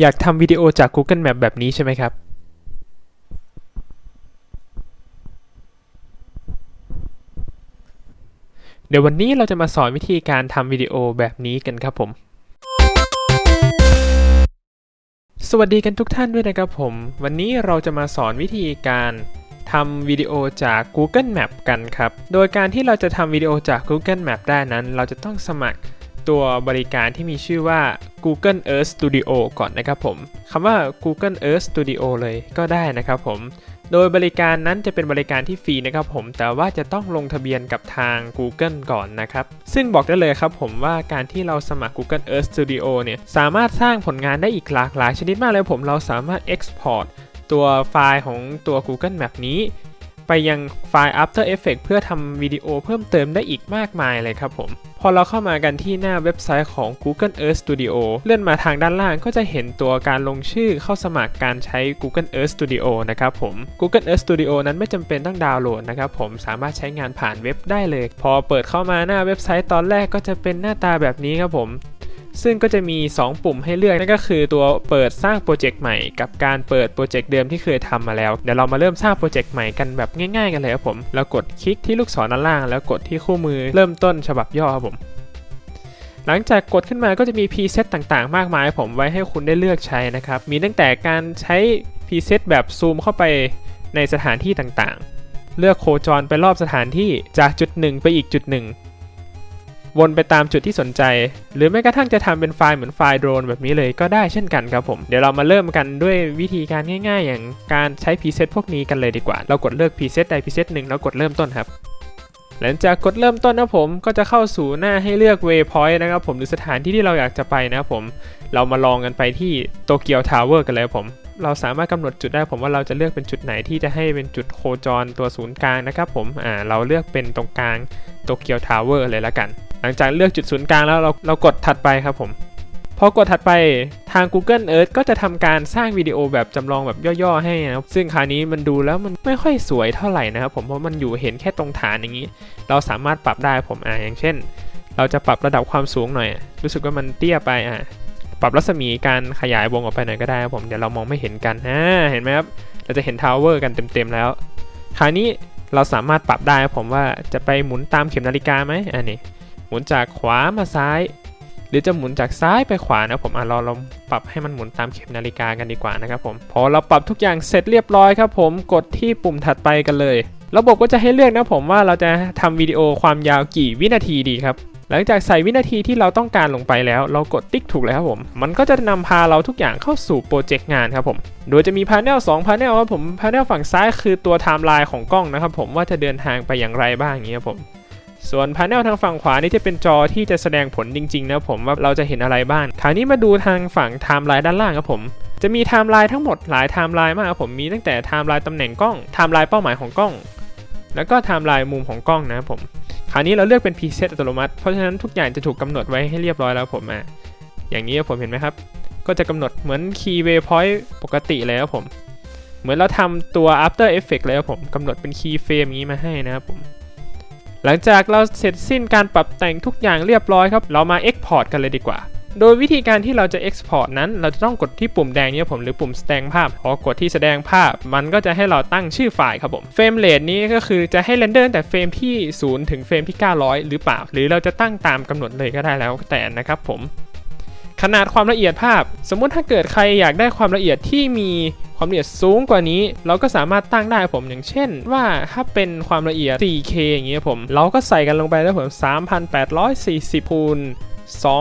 อยากทำวิดีโอจาก Google Map แบบนี้ใช่ไหมครับ เดี๋ยววันนี้เราจะมาสอนวิธีการทำวิดีโอแบบนี้กันครับผม สวัสดีกันทุกท่านด้วยนะครับผม วันนี้เราจะมาสอนวิธีการทำวิดีโอจาก Google Map กันครับ โดยการที่เราจะทำวิดีโอจาก Google Map ได้นั้น เราจะต้องสมัคร ตัวบริการที่มีชื่อว่า Google Earth Studio ก่อนนะครับผมคำว่า Google Earth Studio เลยก็ได้นะครับผม โดยบริการนั้นจะเป็นบริการที่ฟรีนะครับผม แต่ว่าจะต้องลงทะเบียนกับทาง Google ก่อนนะครับ ซึ่งบอกได้เลยครับผมว่าการที่เราสมัคร Google Earth Studio เนี่ยสามารถสร้างผลงานได้อีกหลากหลายชนิดมากเลยผมเราสามารถ Export ตัวไฟล์ของตัว Google Map นี้ไปยังไฟล์ After Effects เพื่อทำวิดีโอเพิ่มเติมได้อีกมากมายเลยครับผม พอเราเข้ามากันที่หน้าเว็บไซต์ของ Google Earth Studio เลื่อนมาทางด้านล่างก็จะเห็นตัวการลงชื่อเข้าสมัครการใช้ Google Earth Studio นะครับผม Google Earth Studio นั้นไม่จำเป็นต้องดาวน์โหลดนะครับผมสามารถใช้งานผ่านเว็บได้เลย พอเปิดเข้ามาหน้าเว็บไซต์ตอนแรกก็จะเป็นหน้าตาแบบนี้ครับผม ซึ่งก็จะมี 2 ปุ่มให้เลือกนั่นก็คือตัวเปิดสร้างโปรเจกต์ใหม่กับการเปิดโปรเจกต์เดิมที่เคยทำมาแล้วเดี๋ยวเรามาเริ่มสร้างโปรเจกต์ใหม่กันแบบง่ายๆกันเลยครับผมแล้วกดคลิกที่ลูกศรด้านล่าง แล้วกดที่คู่มือเริ่มต้นฉบับย่อครับผมหลังจากกดขึ้นมาก็จะมี preset ต่างๆ มากมายผมไว้ให้คุณได้เลือกใช้นะครับ มีตั้งแต่การใช้ preset แบบซูมเข้าไปในสถานที่ต่างๆ เลือกโคจรไปรอบสถานที่จากจุดหนึ่งไปอีกจุดหนึ่ง วนไปตามจุดที่สนใจ หรือแม้กระทั่งจะทำเป็นไฟล์เหมือนไฟล์โดรนแบบนี้เลยก็ได้เช่นกันครับผม เดี๋ยวเรามาเริ่มกันด้วยวิธีการง่าย ๆ อย่างการใช้ preset พวกนี้กันเลยดีกว่า เรากดเลือก preset ใด preset หนึ่งแล้วกดเริ่มต้นครับหลังจากกดเริ่มต้นนะผมก็จะเข้าสู่หน้าให้เลือก waypoint นะครับผมหรือสถานที่ที่เราอยากจะไปนะครับผม เรามาลองกันไปที่โตเกียวทาวเวอร์กันเลยครับผม เราสามารถกำหนดจุดได้ผมว่าเราจะเลือกเป็นจุดไหนที่จะให้เป็นจุดโคจรตัวศูนย์กลางนะครับผมอ่าเราเลือกเป็นตรงกลางโตเกียวทาวเวอร์เลยละกัน หลังจากเลือกจุดศูนย์กลางแล้วเราเรากดถัดไปครับผมพอกดถัดไปทาง Google Earth ก็จะทำการสร้างวิดีโอแบบจำลองแบบย่อๆให้นะครับซึ่งคราวนี้มันดูแล้วมันไม่ค่อยสวยเท่าไหร่นะครับผมเพราะมันอยู่เห็นแค่ตรงฐานอย่างนี้ เราสามารถปรับได้ผมอ่าอย่างเช่น เราจะปรับระดับความสูงหน่อย รู้สึกว่ามันเตี้ยไปอะปรับรัศมีการขยายวงออกไปหน่อยก็ได้ครับผมเดี๋ยวเรามองไม่เห็นกันอ่าเห็นไหมครับเราจะเห็นทาวเวอร์กันเต็มๆแล้ว คราวนี้เราสามารถปรับได้ครับผมว่าจะไปหมุนตามเข็มนาฬิกาไหมอันนี้ หมุนจากขวามาซ้าย หรือจะหมุนจากซ้ายไปขวานะผมอะเราลองปรับให้มันหมุนตามเข็มนาฬิกากันดีกว่านะครับผมพอเราปรับทุกอย่างเสร็จเรียบร้อยครับผมกดที่ปุ่มถัดไปกันเลย ระบบก็จะให้เลือกนะผมว่าเราจะทำวิดีโอความยาวกี่วินาทีดีครับหลังจากใส่วินาทีที่เราต้องการลงไปแล้ว เรากดติ๊กถูกแล้วครับผม มันก็จะนำพาเราทุกอย่างเข้าสู่โปรเจกต์งานครับผม โดยจะมีพา n เนล2พา n เนลครับผมพา n เนลฝั่งซ้ายคือตัวไทม์ไลน์ของกล้องนะครับผมว่าจะเดินทางไปอย่างไรบ้างอย่างนี้ครับผม ส่วนพา n เนลทางฝั่งขวานี่จะเป็นจอที่จะแสดงผลจริงๆนะผมว่าเราจะเห็นอะไรบ้างคราวนี้มาดูทางฝั่งไทม์ไลน์ด้านล่างครับผมจะมีไทม์ไลน์ทั้งหมดหลายไทม์ไลน์มากครับผมมีตั้งแต่ไทม์ไลน์ตำแหน่งกล้องไทม์ไลน์เป้าหมายของกล้อง แล้วก็ไทม์ไลน์มุมของกล้องนะครับผมคราวนี้เราเลือกเป็น preset อัตโนมัติเพราะฉะนั้นทุกอย่างจะถูกกำหนดไว้ให้เรียบร้อยแล้วผมอะอย่างนี้ผมเห็นไหมครับ ก็จะกำหนดเหมือน key waypoint ปกติเลยครับผม เหมือนเราทำตัว after effect เลยครับผมกำหนดเป็น key frame อย่างนี้มาให้นะครับผม หลังจากเราเสร็จสิ้นการปรับแต่งทุกอย่างเรียบร้อยครับ เรามา export กันเลยดีกว่า โดยวิธีการที่เราจะ export นั้น เราจะต้องกดที่ปุ่มแดงนี้ผมหรือปุ่มแสดงภาพ พอกดที่แสดงภาพ มันก็จะให้เราตั้งชื่อไฟล์ครับผม เฟรมเรทนี้ก็คือจะให้เรนเดอร์แต่เฟรมที่ 0 ถึงเฟรมที่ 900 หรือเปล่า หรือเราจะตั้งตามกำหนดเลยก็ได้แล้วแต่นะครับผม ขนาดความละเอียดภาพ สมมุติถ้าเกิดใครอยากได้ความละเอียดที่มีความละเอียดสูงกว่านี้ เราก็สามารถตั้งได้ผมอย่างเช่น ว่าถ้าเป็นความละเอียด 4K อย่างเงี้ยผม เราก็ใส่กันลงไปแล้วผม 3840คูณ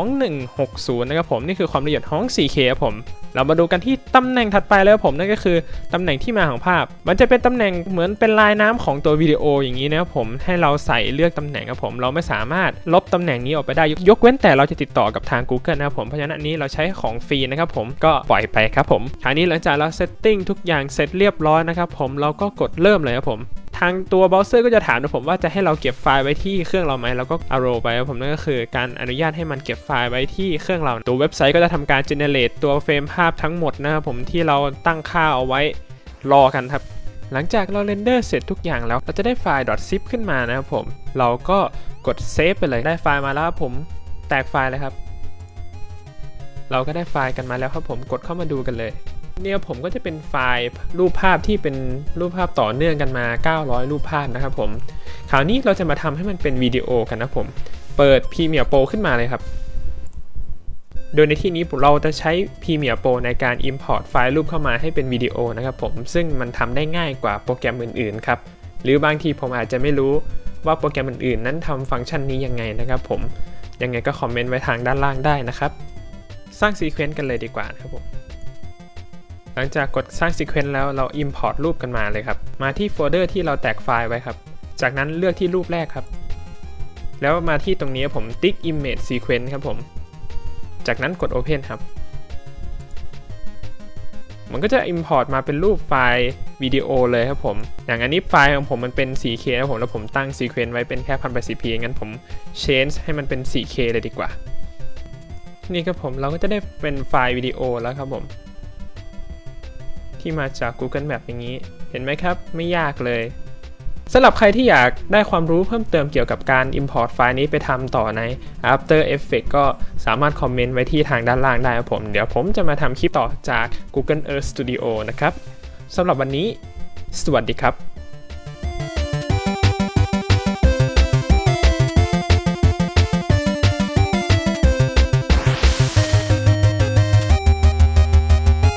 2160 นะครับผม นี่คือความละเอียดของ 4K ครับผม เรามาดูกันที่ตำแหน่งถัดไปแล้วผมนั่นก็คือตำแหน่งที่มาของภาพ มันจะเป็นตำแหน่งเหมือนเป็นลายน้ำของตัววิดีโออย่างนี้นะครับผมให้เราใส่เลือกตำแหน่งครับผมเราไม่สามารถลบตำแหน่งนี้ออกไปได้ยกยกเว้นแต่เราจะติดต่อกับทาง Google นะครับผมเพราะฉะนั้นอันนี้เราใช้ของฟรีนะครับผมก็ปล่อยไปครับผมคราวนี้หลังจากเราเซตติ้งทุกอย่างเสร็จเรียบร้อยนะครับผมเราก็กดเริ่มเลยครับผม ทางตัวเบราว์เซอร์ก็จะถามผมว่าจะให้เราเก็บไฟล์ไว้ที่เครื่องเราไหมเราก็ arrow ไปผมนั่นก็คือการอนุญาตให้มันเก็บไฟล์ไว้ที่เครื่องเรา ตัวเว็บไซต์ก็จะทำการ generate ตัวเฟรมภาพทั้งหมดนะครับผมที่เราตั้งค่าเอาไว้รอกันครับ หลังจากเราเรนเดอร์เสร็จทุกอย่างแล้วเราจะได้ไฟล์ .zip ขึ้นมานะครับผม เราก็กดเซฟไปเลยได้ไฟล์มาแล้วครับผมแตกไฟล์เลยครับ เราก็ได้ไฟล์กันมาแล้วครับผมกดเข้ามาดูกันเลย เนี่ยผมก็จะเป็นไฟล์รูปภาพที่เป็นรูปภาพต่อเนื่องกันมา 900 รูปภาพนะครับผม คราวนี้เราจะมาทำให้มันเป็นวิดีโอกันนะผม เปิด Premiere Pro ขึ้นมาเลยครับ โดยในที่นี้เราจะใช้ Premiere Pro ในการ Import ไฟล์รูปเข้ามาให้เป็นวิดีโอนะครับผม ซึ่งมันทำได้ง่ายกว่าโปรแกรมอื่นๆครับ หรือบางทีผมอาจจะไม่รู้ว่าโปรแกรมอื่นๆ นั้นทำฟังก์ชันนี้ยังไงนะครับผม ยังไงก็คอมเมนต์ไว้ทางด้านล่างได้นะครับ สร้างซีเควนต์กันเลยดีกว่านะครับผม หลังจากกดสร้างซีเควนต์แล้วเรา Import รูปกันมาเลยครับ มาที่โฟลเดอร์ที่เราแตกไฟล์ไว้ครับ จากนั้นเลือกที่รูปแรกครับ แล้วมาที่ตรงนี้ผมติ๊ก Image Sequence ครับผม จากนั้นกด Open ครับ มันก็จะ Import มาเป็นรูปไฟล์วิดีโอเลยครับผม อย่างอันนี้ไฟล์ของผมมันเป็น 4K นะผมแล้วผมตั้ง Sequence ไว้เป็นแค่ 1080p งั้นผม Change ให้มันเป็น 4K เลยดีกว่า นี่ครับผมเราก็จะได้เป็นไฟล์วิดีโอแล้วครับผม ที่มาจาก Google Map อย่างนี้ เห็นไหมครับ ไม่ยากเลยสำหรับใครที่อยากได้ความรู้เพิ่มเติมเกี่ยวกับการ Import ไฟล์นี้ไปทำต่อใน After Effects ก็สามารถคอมเมนต์ไว้ที่ทางด้านล่างได้ครับผม เดี๋ยวผมจะมาทำคลิปต่อจาก Google Earth Studio นะครับสำหรับวันนี้ สวัสดีครับ